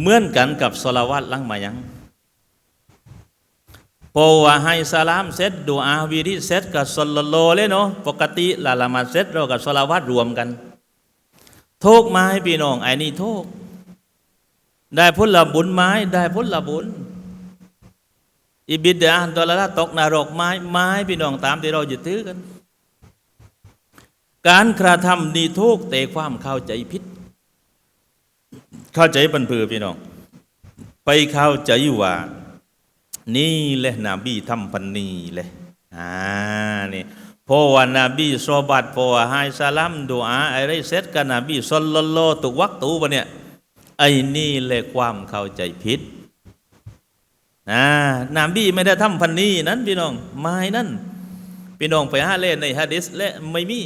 เหมือนกันกับสลาวัตลังมายังพอว่าให้สลามเสร็จดูอาวิริเสร็จกับสลโลเลยเนาะปกติละละมาเสร็จเรากับสลาวัตรวมกัน โทกไม้พี่น้องไอ้นี่โทกได้ผลละบุญไม้ได้ผลละบุญอิบิดาตอละละตกนรกไม้ไม้พี่น้องตามที่เรายึดถือกัน การกระทำนี่ทุกแต่ความเข้าใจผิด เข้าใจปันพือพี่น้อง ไปเข้าใจว่า นี่แหละนบีทำพันนีเลยอ่านี่พราะว่านาบีซอบัดเพราะว่าให้สลัมดูอาอะไรเสร็จกันนบีสัลลัลตุวักตูบะเนี่ยไอ้นี่แหละความเข้าใจผิดนะนบีไม่ได้ทำพันนีนั้นพี่น้องไม่นั่นพี่น้องไปหาเล่นในฮะดิษและไม่มี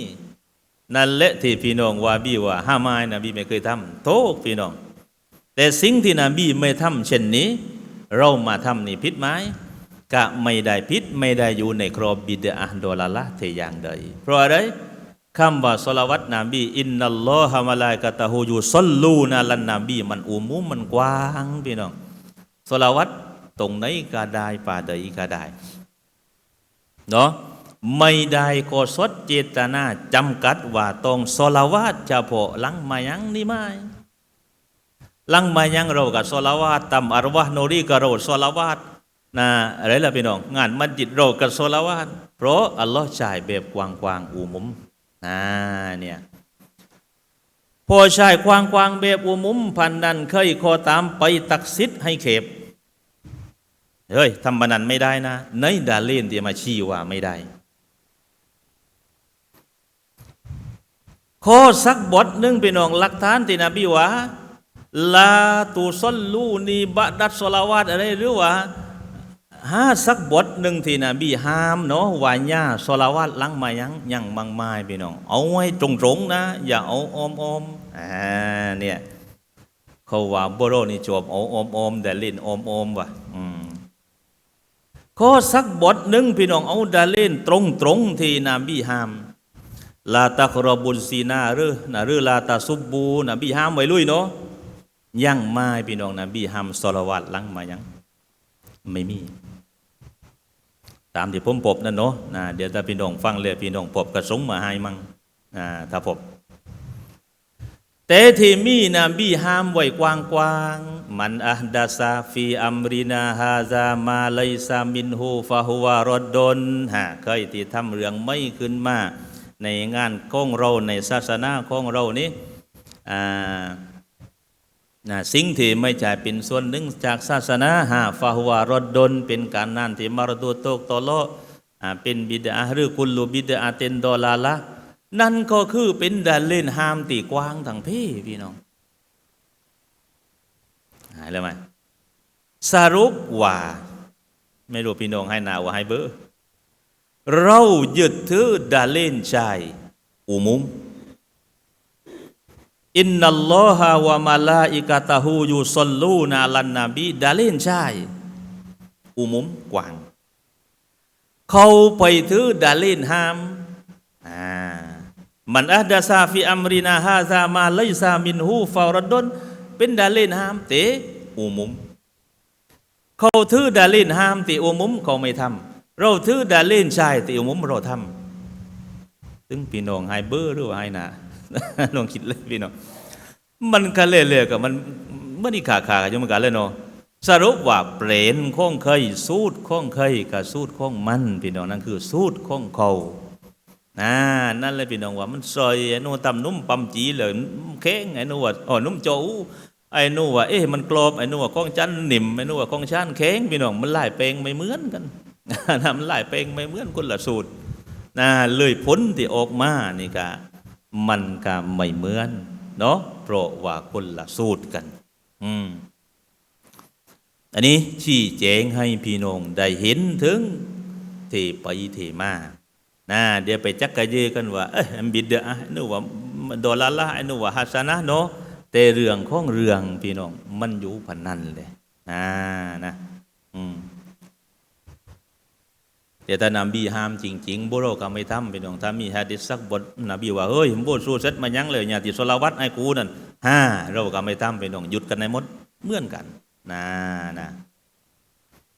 นั่นแหละที่พี่น้องว่าบีว่าห้าไม้นบีไม่เคยทำโทษพี่น้อง แต่สิ่งที่นบีไม่ทำเช่นนี้ เรามาทำนี่ผิดไหมกะไม่ได้ผิดไม่ได้อยู่ในครอบบิดาโดลาละเทอย่างใด เพราะอะไรคำว่าสลาวัตนบีอินนัลลอฮะมะลายกะตะฮูยูซัลลูนาลันนบีมันอุมุมมันกว้างพี่น้องสลาวัตตรงไหนก็ได้ป่าใดก็ได้เนาะไม่ได้ก็สดเจตนาจำกัดว่าต้องสลาวาตเฉพาะหลังมายังนี่ไม่ ลังมายังเรากับสลาวาตตำอารวะโนรีกับเราสลาวาตนะอะไรล่ะพี่น้องงานมัสยิดเรากับสลาวาตเพราะอัลลอฮ์จ่ายแบบกว้างๆอุมุมนะเนี่ยพอชายกว้างๆแบบอุมุมพันนันเคยขอตามไปตักซิดให้เข็บเฮ้ยทำบันนันไม่ได้นะในดาเล่นที่มาชี้ว่าไม่ได้ ข้อสักบทหนึ่งพี่น้องหลักฐานที่นบีว่า ลาตูซอลลูนีบะดัดสลาวาตอะไรหรือว่าห้าสักบทหนึ่งที่นบีห้ามเนาะว่าญาสลาวาตลังมายังยังมังไม้พี่น้อง เอาไว้ตรงๆนะ อย่าเอาอมอมอ่าเนี่ยเขาว่าบโรนี่จบเอาอมอมๆแต่ลินอมอมๆว่ะอืมข้อสักบทหนึ่งพี่น้องเอาดาเล่นตรงๆที่นบีห้ามลาตะครบุลซีนาหรือนะหรือลาตาซุบบูนบีห้ามไว้ลุยเนาะ ยั่งไม่พี่น้องนบีห้ามสลวัตลังมายังไม่มี ตามที่ผมพบนั่นเนาะนะเดี๋ยวถ้าพี่น้องฟังเลยพี่น้องพบกระสงมาให้มั่งนะถ้าพบแต่ที่มีนบีห้ามไว้กว้างๆมันอัฮดาซาฟีอัมรินาฮาซามาไลซามินฮูฟาฮุวารดดนฮะเคยที่ทำเรื่องไม่ขึ้นมา ในงานของเราในศาสนาของเรานี้อ่า นะสิ่งที่ไม่ใช่เป็นส่วนหนึ่งจากศาสนาหาฟาฮวรดดนเป็นการนั่นที่มารดูโตกตโลเป็นบิดาหรือกุลลูบิดาเตนดอลาละนั่นก็คือเป็นดาเล่นห้ามตีกว้างทางเพพี่น้องหายแล้วไหมสรุปว่า ไม่รู้พี่น้องให้นาว่าให้เบอร์เรายึดถือดาเลนชายอุมุม อินนัลลอฮะวะมาลาอิกาตาฮูยูซอลลูนาลันนบีดาเลนชายอุมุมกว้าง เขาไปถือดาเลนห้ามอ่ามันอัดาซาฟิอัมรินาฮาซามาไลซามินฮูฟารดนเป็นดาเลนห้ามเตอุมุม เขาถือดาเลนห้ามเตอุมุมเขาไม่ทำเราถือดาเล่นชายต่อุมุมเราทำถึงพี่น้องไฮเบอร์หรือว่าไฮนา ลองคิดเลยพี่น้องมันกันเรื่อยๆกับมันไม่ได้ขาขากันอยู่เหมือนกันเลยเนาะสรุปว่าเปรนข้องเคย สูดข้องเคยกับสูดข้องมันพี่น้องนั่นคือสูดข้องเขานะนั่นเลยพี่น้องว่ามันซอยไอ้นู่นตำนุ่มปั๊มจีเลยแข็งไอ้นู่นว่าอ๋อนุ่มโจไอ้นู่นว่าเอ๊ะมันกรอบไอ้นู่นว่าข้องจันหนิมไอ้นู่นว่าข้องชันแข็งพี่น้องมันไล่เปลงไม่เหมือนกันทำหลายเพลงไม่เหมือนคนละสูตรนะเลยผลที่ออกมานี่กะ มันก็ไม่เหมือน เนาะเพราะว่าคนละสูตรกัน อืม อันนี้ชี้แจงให้พี่น้องได้เห็นถึงที่ไปที่มานะเดี๋ยวไปจักกะเยกันว่าเอ้ยบิดเดอะนู่ว่าดอลลาร์ไอ้นู่ว่าฮัสนะเนาะแต่เรื่องของเรื่องพี่น้องมันอยู่พันนั่นเลยนะนะอืม แต่ถ้านบีห้ามจริง ๆ บุโรก็ไม่ทำเป็นองถ้ามีฮะดิษสักบทนบีว่าเฮ้ยผมบูสู้เซตมายั้งเลยเนี่ยติสลาวัดไอ้กูนั่นฮ่าเราก็ไม่ทำเป็นองหยุดกันในมดเหมือนกันนะนะ